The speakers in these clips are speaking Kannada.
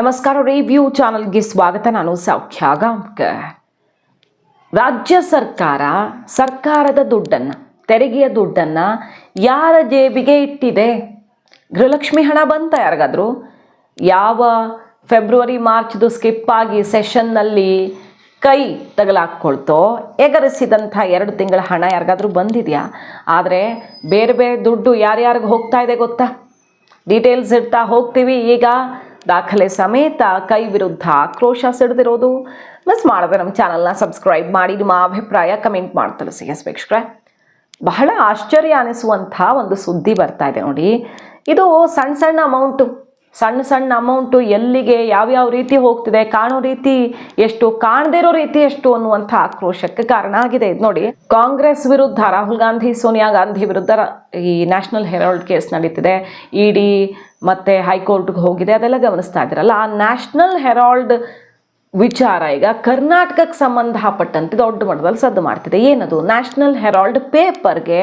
ನಮಸ್ಕಾರ ರಿವ್ಯೂ ಚಾನಲ್ಗೆ ಸ್ವಾಗತ. ನಾನು ಸೌಖ್ಯ ಗಾಂವ್ಕರ್ ರಾಜ್ಯ ಸರ್ಕಾರ ಸರ್ಕಾರದ ದುಡ್ಡನ್ನು, ತೆರಿಗೆಯ ದುಡ್ಡನ್ನು ಯಾರ ಜೇಬಿಗೆ ಇಟ್ಟಿದೆ? ಗೃಹಲಕ್ಷ್ಮಿ ಹಣ ಬಂತ ಯಾರಿಗಾದರೂ? ಯಾವ ಫೆಬ್ರವರಿ, ಮಾರ್ಚ್ದು ಸ್ಕಿಪ್ ಆಗಿ ಸೆಷನ್ನಲ್ಲಿ ಕೈ ತಗಲಾಕ್ಕೊಳ್ತೋ ಎಗರಿಸಿದಂಥ ಎರಡು ತಿಂಗಳ ಹಣ ಯಾರಿಗಾದರೂ ಬಂದಿದೆಯಾ? ಆದರೆ ಬೇರೆ ಬೇರೆ ದುಡ್ಡು ಯಾರ್ಯಾರಿಗೆ ಹೋಗ್ತಾ ಇದೆ ಗೊತ್ತಾ? ಡೀಟೇಲ್ಸ್ ಇಡ್ತಾ ಹೋಗ್ತೀವಿ. ಈಗ ದಾಖಲೆ ಸಮೇತ ಕೈ ವಿರುದ್ಧ ಆಕ್ರೋಶ ಸಿಡಿದಿರೋದು ಮಿಸ್ ಮಾಡದೆ ನಮ್ಮ ಚಾನಲ್ನ ಸಬ್ಸ್ಕ್ರೈಬ್ ಮಾಡಿ, ನಿಮ್ಮ ಅಭಿಪ್ರಾಯ ಕಮೆಂಟ್ ಮಾಡಿ ತಿಳಿಸಿ ಎಸ್ ಬಹಳ ಆಶ್ಚರ್ಯ ಅನಿಸುವಂಥ ಒಂದು ಸುದ್ದಿ ಬರ್ತಾ ಇದೆ ನೋಡಿ. ಇದು ಸಣ್ಣ ಸಣ್ಣ ಅಮೌಂಟು ಸಣ್ಣ ಸಣ್ಣ ಅಮೌಂಟು ಎಲ್ಲಿಗೆ, ಯಾವ್ಯಾವ ರೀತಿ ಹೋಗ್ತಿದೆ, ಕಾಣೋ ರೀತಿ ಎಷ್ಟು, ಕಾಣದೇ ಇರೋ ರೀತಿ ಎಷ್ಟು ಅನ್ನುವಂಥ ಆಕ್ರೋಶಕ್ಕೆ ಕಾರಣ ಆಗಿದೆ. ಇದು ನೋಡಿ, ಕಾಂಗ್ರೆಸ್ ವಿರುದ್ಧ ರಾಹುಲ್ ಗಾಂಧಿ, ಸೋನಿಯಾ ಗಾಂಧಿ ವಿರುದ್ಧ ಈ ನ್ಯಾಷನಲ್ ಹೆರಾಲ್ಡ್ ಕೇಸ್ ನಡೀತಿದೆ. ಇಡಿ ಮತ್ತೆ ಹೈಕೋರ್ಟ್ಗೆ ಹೋಗಿದೆ, ಅದೆಲ್ಲ ಗಮನಿಸ್ತಾ ಇದ್ದೀರಲ್ಲ. ಆ ನ್ಯಾಷನಲ್ ಹೆರಾಲ್ಡ್ ವಿಚಾರ ಈಗ ಕರ್ನಾಟಕಕ್ಕೆ ಸಂಬಂಧಪಟ್ಟಂತೆ ದೊಡ್ಡ ಮಟ್ಟದಲ್ಲಿ ಸದ್ದು ಮಾಡ್ತಿದೆ. ಏನದು? ನ್ಯಾಷನಲ್ ಹೆರಾಲ್ಡ್ ಪೇಪರ್ಗೆ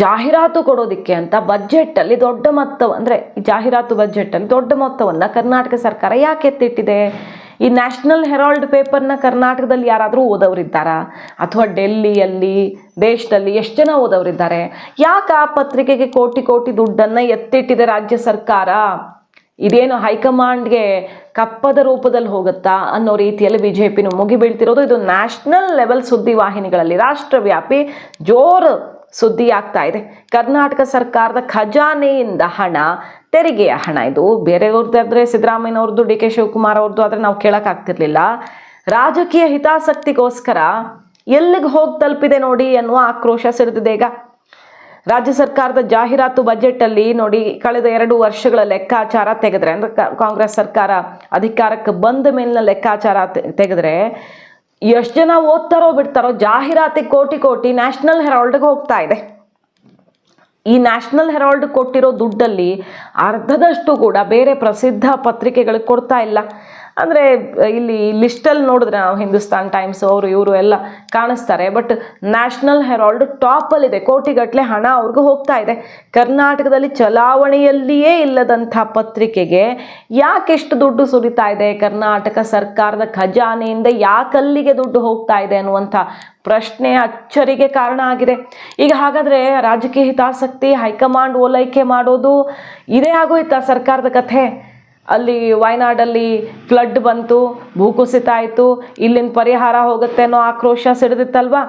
ಜಾಹೀರಾತು ಕೊಡೋದಕ್ಕೆ ಅಂತ ಬಜೆಟಲ್ಲಿ ದೊಡ್ಡ ಮೊತ್ತ ಅಂದರೆ ಜಾಹೀರಾತು ಬಜೆಟಲ್ಲಿ ದೊಡ್ಡ ಮೊತ್ತವನ್ನು ಕರ್ನಾಟಕ ಸರ್ಕಾರ ಯಾಕೆ ಎತ್ತಿಟ್ಟಿದೆ? ಈ ನ್ಯಾಷನಲ್ ಹೆರಾಲ್ಡ್ ಪೇಪರ್ನ ಕರ್ನಾಟಕದಲ್ಲಿ ಯಾರಾದರೂ ಓದೋರಿದ್ದಾರಾ ಅಥವಾ ಡೆಲ್ಲಿಯಲ್ಲಿ, ದೇಶದಲ್ಲಿ ಎಷ್ಟು ಜನ ಓದೋರಿದ್ದಾರೆ ಯಾಕೆ ಆ ಪತ್ರಿಕೆಗೆ ಕೋಟಿ ಕೋಟಿ ದುಡ್ಡನ್ನು ಎತ್ತಿಟ್ಟಿದೆ ರಾಜ್ಯ ಸರ್ಕಾರ? ಇದೇನು ಹೈಕಮಾಂಡ್ಗೆ ಕಪ್ಪದ ರೂಪದಲ್ಲಿ ಹೋಗುತ್ತಾ ಅನ್ನೋ ರೀತಿಯಲ್ಲಿ ಬಿ ಜೆ ಪಿನು ಮುಗಿ ಬೀಳ್ತಿರೋದು ಇದು ನ್ಯಾಷನಲ್ ಲೆವೆಲ್ ಸುದ್ದಿ ವಾಹಿನಿಗಳಲ್ಲಿ ರಾಷ್ಟ್ರವ್ಯಾಪಿ ಜೋರು ಸುದ್ದಿ ಆಗ್ತಾ ಇದೆ. ಕರ್ನಾಟಕ ಸರ್ಕಾರದ ಖಜಾನೆಯಿಂದ ಹಣ, ತೆರಿಗೆಯ ಹಣ. ಇದು ಬೇರೆಯವ್ರದ್ದಾದ್ರೆ ಸಿದ್ದರಾಮಯ್ಯನವ್ರದ್ದು, ಡಿ ಕೆ ಶಿವಕುಮಾರ್ ಅವ್ರದ್ದು ಆದರೆ ನಾವು ಕೇಳೋಕ್ಕಾಗ್ತಿರ್ಲಿಲ್ಲ ರಾಜಕೀಯ ಹಿತಾಸಕ್ತಿಗೋಸ್ಕರ ಎಲ್ಲಿಗೆ ಹೋಗಿ ತಲುಪಿದೆ ನೋಡಿ ಅನ್ನುವ ಆಕ್ರೋಶ ಸಿಡಿದಿದೆ ಈಗ. ರಾಜ್ಯ ಸರ್ಕಾರದ ಜಾಹೀರಾತು ಬಜೆಟಲ್ಲಿ ನೋಡಿ ಕಳೆದ ಎರಡು ವರ್ಷಗಳ ಲೆಕ್ಕಾಚಾರ ತೆಗೆದ್ರೆ, ಅಂದ್ರೆ ಕಾಂಗ್ರೆಸ್ ಸರ್ಕಾರ ಅಧಿಕಾರಕ್ಕೆ ಬಂದ ಮೇಲಿನ ಲೆಕ್ಕಾಚಾರ ತೆಗೆದ್ರೆ ಎಷ್ಟು ಜನ ಓದ್ತಾರೋ ಬಿಡ್ತಾರೋ ಜಾಹೀರಾತಿಗೆ ಕೋಟಿ ಕೋಟಿ ನ್ಯಾಷನಲ್ ಹೆರಾಲ್ಡ್ಗೆ ಹೋಗ್ತಾ ಇದೆ. ಈ ನ್ಯಾಷನಲ್ ಹೆರಾಲ್ಡ್ ಕೊಟ್ಟಿರೋ ದುಡ್ಡಲ್ಲಿ ಅರ್ಧದಷ್ಟು ಕೂಡ ಬೇರೆ ಪ್ರಸಿದ್ಧ ಪತ್ರಿಕೆಗಳಿಗೆ ಕೊಡ್ತಾ ಇಲ್ಲ. ಅಂದರೆ, ಇಲ್ಲಿ ಲಿಸ್ಟಲ್ಲಿ ನೋಡಿದ್ರೆ ನಾವು ಹಿಂದೂಸ್ತಾನ್ ಟೈಮ್ಸ್ ಅವರು ಇವರು ಎಲ್ಲ ಕಾಣಿಸ್ತಾರೆ. ಬಟ್ ನ್ಯಾಷನಲ್ ಹೆರಾಲ್ಡ್ ಟಾಪಲ್ಲಿದೆ ಕೋಟಿಗಟ್ಟಲೆ ಹಣ ಅವ್ರಿಗೂ ಹೋಗ್ತಾ ಇದೆ. ಕರ್ನಾಟಕದಲ್ಲಿ ಚಲಾವಣೆಯಲ್ಲಿಯೇ ಇಲ್ಲದಂಥ ಪತ್ರಿಕೆಗೆ ಯಾಕೆಷ್ಟು ದುಡ್ಡು ಸುರಿತಾ ಇದೆ? ಕರ್ನಾಟಕ ಸರ್ಕಾರದ ಖಜಾನೆಯಿಂದ ಯಾಕಲ್ಲಿಗೆ ದುಡ್ಡು ಹೋಗ್ತಾ ಇದೆ ಅನ್ನುವಂಥ ಪ್ರಶ್ನೆ ಅಚ್ಚರಿಗೆ ಕಾರಣ ಆಗಿದೆ. ಈಗ ಹಾಗಾದರೆ ರಾಜಕೀಯ ಹಿತಾಸಕ್ತಿ, ಹೈಕಮಾಂಡ್ ಓಲೈಕೆ ಮಾಡೋದು ಇದೇ ಆಗೋಯ್ತಾ ಸರ್ಕಾರದ ಕಥೆ? ಅಲ್ಲಿ ವಯನಾಡಲ್ಲಿ ಫ್ಲಡ್ ಬಂತು, ಭೂಕುಸಿತ ಆಯಿತು, ಇಲ್ಲಿನ ಪರಿಹಾರ ಹೋಗುತ್ತೆ ಅನ್ನೋ ಆಕ್ರೋಶ ಸಿಡಿದಿತ್ತಲ್ವಾ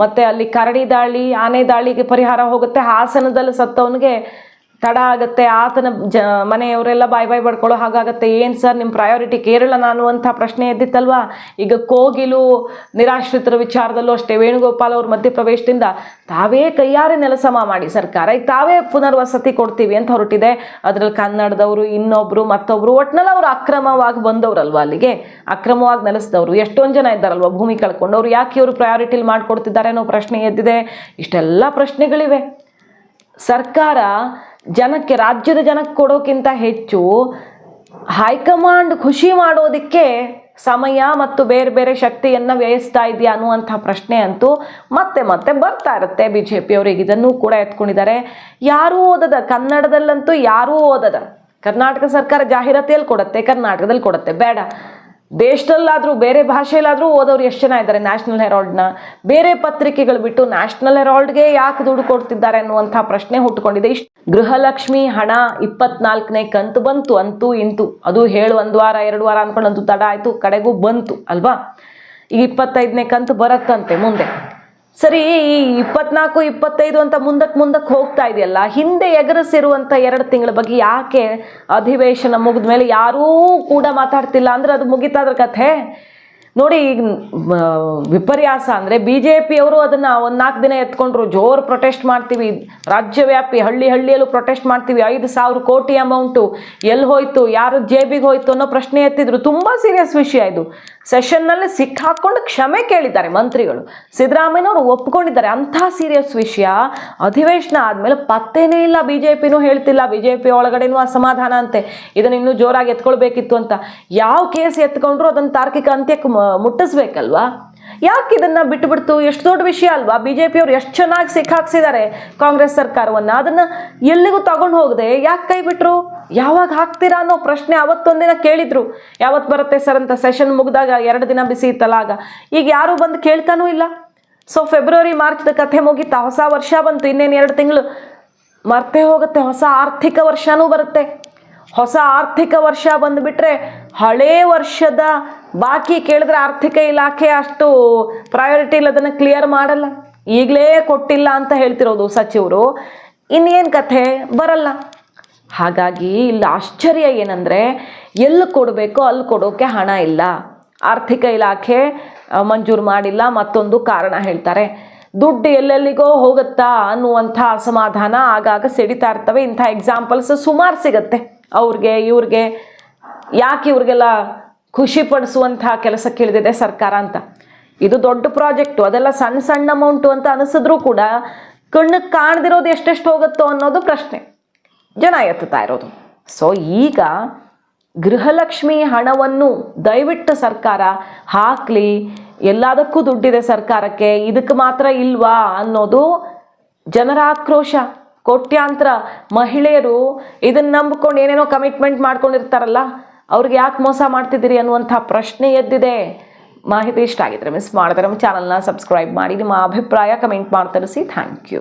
ಮತ್ತು ಅಲ್ಲಿ ಕರಡಿ ದಾಳಿ, ಆನೆ ದಾಳಿಗೆ ಪರಿಹಾರ ಹೋಗುತ್ತೆ, ಹಾಸನದಲ್ಲಿ ಸತ್ತವನಿಗೆ ತಡ ಆಗುತ್ತೆ, ಆತನ ಜ, ಮನೆಯವರೆಲ್ಲ ಬಾಯ್ ಬಾಯ್ ಪಡ್ಕೊಳ್ಳೋ ಹಾಗಾಗತ್ತೆ, ಏನು ಸರ್ ನಿಮ್ಮ ಪ್ರಯಾರಿಟಿ ಕೇರಳ ಅನ್ನುವಂಥ ಪ್ರಶ್ನೆ ಎದ್ದಿತ್ತಲ್ವಾ? ಈಗ ಕೋಗಿಲು ನಿರಾಶ್ರಿತರ ವಿಚಾರದಲ್ಲೂ ಅಷ್ಟೇ, ವೇಣುಗೋಪಾಲ್ ಅವ್ರ ಮಧ್ಯಪ್ರವೇಶದಿಂದ ತಾವೇ ಕೈಯಾರೆ ನೆಲಸಮ ಮಾಡಿ ಸರ್ಕಾರ. ಈಗ ತಾವೇ ಪುನರ್ವಸತಿ ಕೊಡ್ತೀವಿ ಅಂತ ಹೊರಟಿದೆ. ಅದರಲ್ಲಿ ಕನ್ನಡದವರು, ಇನ್ನೊಬ್ರು ಮತ್ತೊಬ್ಬರು ಒಟ್ನಲ್ಲಿ ಅವರು ಅಕ್ರಮವಾಗಿ ಬಂದವರಲ್ವಾ ಅಲ್ಲಿಗೆ? ಅಕ್ರಮವಾಗಿ ನೆಲೆಸಿದವರು, ಎಷ್ಟೊಂದು ಜನ ಇದ್ದಾರಲ್ವ ಭೂಮಿ ಕಳ್ಕೊಂಡು ಅವ್ರು ಯಾಕೆ ಇವರು ಪ್ರಯಾರಿಟಿಲಿ ಮಾಡಿಕೊಡ್ತಿದ್ದಾರೆ ಅನ್ನೋ ಪ್ರಶ್ನೆ ಎದ್ದಿದೆ. ಇಷ್ಟೆಲ್ಲ ಪ್ರಶ್ನೆಗಳಿವೆ. ಸರ್ಕಾರ ಜನಕ್ಕೆ, ರಾಜ್ಯದ ಜನಕ್ಕೆ ಕೊಡೋಕ್ಕಿಂತ ಹೆಚ್ಚು ಹೈಕಮಾಂಡ್ ಖುಷಿ ಮಾಡೋದಕ್ಕೆ ಸಮಯ ಮತ್ತು ಬೇರೆ ಬೇರೆ ಶಕ್ತಿಯನ್ನು ವ್ಯಯಿಸ್ತಾ ಇದೆಯಾ ಅನ್ನುವಂಥ ಪ್ರಶ್ನೆ ಅಂತೂ ಮತ್ತೆ ಮತ್ತೆ ಬರ್ತಾ ಇರುತ್ತೆ. ಬಿ ಜೆ ಪಿಯವರಿಗೆ ಇದನ್ನು ಕೂಡ ಎತ್ಕೊಂಡಿದ್ದಾರೆ. ಯಾರೂ ಓದದ, ಕನ್ನಡದಲ್ಲಂತೂ ಯಾರೂ ಓದದ. ಕರ್ನಾಟಕ ಸರ್ಕಾರ ಜಾಹೀರಾತಿಯಲ್ಲಿ ಕೊಡುತ್ತೆ, ಕರ್ನಾಟಕದಲ್ಲಿ ಕೊಡುತ್ತೆ. ಬೇಡ. ದೇಶದಲ್ಲಾದರೂ, ಬೇರೆ ಭಾಷೆಯಲ್ಲಾದರೂ ಓದೋರು ಎಷ್ಟು ಜನ ಇದ್ದಾರೆ ನ್ಯಾಷನಲ್ ಹೆರಾಲ್ಡ್ನ ಬೇರೆ ಪತ್ರಿಕೆಗಳು ಬಿಟ್ಟು ನ್ಯಾಷನಲ್ ಹೆರಾಲ್ಡ್ಗೆ ಯಾಕೆ ದುಡ್ಡು ಕೊಡ್ತಿದ್ದಾರೆ ಅನ್ನುವಂಥ ಪ್ರಶ್ನೆ ಹುಟ್ಟುಕೊಂಡಿದೆ. ಇಷ್ಟು ಗೃಹಲಕ್ಷ್ಮಿ ಹಣ ಇಪ್ಪತ್ನಾಲ್ಕನೇ ಕಂತು ಬಂತು, ಅಂತೂ ಇಂತು. ಅದು ಹೇಳು ಒಂದು ವಾರ, ಎರಡು ವಾರ ಅಂದ್ಕೊಂಡು ಅಂತೂ ತಡ ಆಯಿತು, ಕಡೆಗೂ ಬಂತು, ಅಲ್ವಾ? ಈಗ ಇಪ್ಪತ್ತೈದನೇ ಕಂತು ಬರತ್ತಂತೆ ಮುಂದೆ. ಸರಿ ಈ ಇಪ್ಪತ್ನಾಲ್ಕು, ಇಪ್ಪತ್ತೈದು ಅಂತ ಮುಂದಕ್ಕೆ ಮುಂದಕ್ಕೆ ಹೋಗ್ತಾ ಇದೆಯಲ್ಲ, ಹಿಂದೆ ಎಗರಿಸಿರುವಂಥ ಎರಡು ತಿಂಗಳ ಬಗ್ಗೆ ಯಾಕೆ ಅಧಿವೇಶನ ಮುಗಿದ ಮೇಲೆ ಯಾರೂ ಕೂಡ ಮಾತಾಡ್ತಿಲ್ಲ? ಅಂದ್ರೆ ಅದು ಮುಗಿತಾದ್ರ ಕಥೆ? ನೋಡಿ, ಈಗ ವಿಪರ್ಯಾಸ ಅಂದರೆ ಬಿ ಜೆ ಪಿಯವರು ಅದನ್ನು ಒಂದು ನಾಲ್ಕು ದಿನ ಎತ್ಕೊಂಡ್ರು, ಜೋರು ಪ್ರೊಟೆಸ್ಟ್ ಮಾಡ್ತೀವಿ. ರಾಜ್ಯವ್ಯಾಪಿ ಹಳ್ಳಿ ಹಳ್ಳಿಯಲ್ಲೂ ಪ್ರೊಟೆಸ್ಟ್ ಮಾಡ್ತೀವಿ. ಐದು ಸಾವಿರ ಕೋಟಿ ಅಮೌಂಟು ಎಲ್ಲಿ ಹೋಯ್ತು, ಯಾರು ಜೇಬಿಗೆ ಹೋಯ್ತು ಅನ್ನೋ ಪ್ರಶ್ನೆ ಎತ್ತಿದ್ರು. ತುಂಬ ಸೀರಿಯಸ್ ವಿಷಯ ಇದು. ಸೆಷನ್ನಲ್ಲಿ ಸಿಕ್ಕಾಕೊಂಡು ಕ್ಷಮೆ ಕೇಳಿದ್ದಾರೆ ಮಂತ್ರಿಗಳು. ಸಿದ್ದರಾಮಯ್ಯನವರು ಒಪ್ಕೊಂಡಿದ್ದಾರೆ ಅಂಥ ಸೀರಿಯಸ್ ವಿಷಯ. ಅಧಿವೇಶನ ಆದಮೇಲೆ ಪತ್ತೇನೇ ಇಲ್ಲ ಬಿ ಜೆ ಪಿನೂ ಹೇಳ್ತಿಲ್ಲ ಬಿ ಜೆ ಪಿ ಒಳಗಡೆನೂ ಅಸಮಾಧಾನ ಅಂತೆ. ಇದನ್ನು ಇನ್ನೂ ಜೋರಾಗಿ ಎತ್ಕೊಳ್ಬೇಕಿತ್ತು ಅಂತ. ಯಾವ ಕೇಸ್ ಎತ್ಕೊಂಡ್ರು ಅದನ್ನು ತಾರ್ಕಿಕ ಅಂತ್ಯಕ್ಕೆ ಮುಟ್ಟಿಸ್ಬೇಕಲ್ವಾ? ಯಾಕೆ ಇದನ್ನ ಬಿಟ್ಟುಬಿಡ್ತು ಎಷ್ಟು ದೊಡ್ಡ ವಿಷಯ ಅಲ್ವಾ? ಬಿ ಜೆ ಪಿಯವರು ಎಷ್ಟು ಚೆನ್ನಾಗಿ ಸಿಕ್ಕಾಕ್ಸಿದ್ದಾರೆ ಕಾಂಗ್ರೆಸ್ ಸರ್ಕಾರವನ್ನು. ಅದನ್ನು ಎಲ್ಲಿಗೂ ತಗೊಂಡು ಹೋಗದೆ? ಯಾಕೆ ಕೈ ಬಿಟ್ರು? ಯಾವಾಗ ಹಾಕ್ತೀರಾ ಅನ್ನೋ ಪ್ರಶ್ನೆ ಅವತ್ತೊಂದಿನ ಕೇಳಿದ್ರು. ಯಾವತ್ತು ಬರುತ್ತೆ ಸರ್ ಅಂತ ಸೆಷನ್ ಮುಗಿದಾಗ ಎರಡು ದಿನ ಬಿಸಿ ಇತ್ತಲ್ಲ ಆಗ. ಈಗ ಯಾರೂ ಬಂದು ಕೇಳ್ತಾನೂ ಇಲ್ಲ. ಸೊ ಫೆಬ್ರವರಿ ಮಾರ್ಚ್ದ ಕಥೆ ಮುಗೀತಾ ಹೊಸ ವರ್ಷ ಬಂತು, ಇನ್ನೇನು ಎರಡು ತಿಂಗಳು. ಮರ್ತೇ ಹೋಗುತ್ತೆ, ಹೊಸ ಆರ್ಥಿಕ ವರ್ಷನೂ ಬರುತ್ತೆ. ಹೊಸ ಆರ್ಥಿಕ ವರ್ಷ ಬಂದುಬಿಟ್ರೆ ಹಳೇ ವರ್ಷದ ಬಾಕಿ ಕೇಳಿದ್ರೆ ಆರ್ಥಿಕ ಇಲಾಖೆ ಅಷ್ಟು ಪ್ರಯಾರಿಟಿ ಇಲ್ಲ, ಅದನ್ನು ಕ್ಲಿಯರ್ ಮಾಡಲ್ಲ. ಈಗಲೇ ಕೊಟ್ಟಿಲ್ಲ ಅಂತ ಹೇಳ್ತಿರೋದು ಸಚಿವರು. ಇನ್ನೇನು ಕಥೆ? ಬರಲ್ಲ. ಹಾಗಾಗಿ ಇಲ್ಲಿ ಆಶ್ಚರ್ಯ ಏನಂದರೆ, ಎಲ್ಲಿ ಕೊಡಬೇಕೋ ಅಲ್ಲಿ ಕೊಡೋಕೆ ಹಣ ಇಲ್ಲ. ಆರ್ಥಿಕ ಇಲಾಖೆ ಮಂಜೂರು ಮಾಡಿಲ್ಲ, ಮತ್ತೊಂದು ಕಾರಣ ಹೇಳ್ತಾರೆ. ದುಡ್ಡು ಎಲ್ಲೆಲ್ಲಿಗೋ ಹೋಗುತ್ತಾ ಅನ್ನುವಂಥ ಅಸಮಾಧಾನ ಆಗಾಗ ಸಿಡಿತಾ ಇರ್ತವೆ. ಇಂಥ ಎಕ್ಸಾಂಪಲ್ಸ್ ಸುಮಾರು ಸಿಗತ್ತೆ. ಅವ್ರಿಗೆ, ಇವ್ರಿಗೆ, ಯಾಕೆ ಇವ್ರಿಗೆಲ್ಲ ಖುಷಿ ಪಡಿಸುವಂಥ ಕೆಲಸ ಕೇಳಿದಿದೆ ಸರ್ಕಾರ ಅಂತ. ಇದು ದೊಡ್ಡ ಪ್ರಾಜೆಕ್ಟು. ಅದೆಲ್ಲ ಸಣ್ಣ ಸಣ್ಣ ಅಮೌಂಟು ಅಂತ ಅನಿಸಿದ್ರೂ ಕೂಡ ಕಣ್ಣಿಗೆ ಕಾಣದಿರೋದು ಎಷ್ಟೆಷ್ಟು ಹೋಗುತ್ತೋ ಅನ್ನೋದು ಪ್ರಶ್ನೆ. ಜನ ಎತ್ತುತ್ತಾ ಇರೋದು ಸೊ ಈಗ ಗೃಹಲಕ್ಷ್ಮಿ ಹಣವನ್ನು ದಯವಿಟ್ಟು ಸರ್ಕಾರ ಹಾಕಲಿ, ಎಲ್ಲದಕ್ಕೂ ದುಡ್ಡಿದೆ ಸರ್ಕಾರಕ್ಕೆ, ಇದಕ್ಕೆ ಮಾತ್ರ ಇಲ್ವಾ ಅನ್ನೋದು ಜನರ ಆಕ್ರೋಶ ಕೋಟ್ಯಾಂತರ ಮಹಿಳೆಯರು ಇದನ್ನ ನಂಬಿಕೊಂಡು ಏನೇನೋ ಕಮಿಟ್ಮೆಂಟ್ ಮಾಡ್ಕೊಂಡಿರ್ತಾರಲ್ಲ, ಅವ್ರಿಗೆ ಯಾಕೆ ಮೋಸ ಮಾಡ್ತಿದ್ದೀರಿ ಅನ್ನುವಂಥ ಪ್ರಶ್ನೆ ಎದ್ದಿದೆ. ಮಾಹಿತಿ ಇಷ್ಟ ಆಗಿದ್ರೆ ಮಿಸ್ ಮಾಡಿದ್ರೆ ನಮ್ಮ ಚಾನಲ್ನ ಸಬ್ಸ್ಕ್ರೈಬ್ ಮಾಡಿ, ನಿಮ್ಮ ಅಭಿಪ್ರಾಯ ಕಮೆಂಟ್ ಮಾಡಿ ಥ್ಯಾಂಕ್ ಯು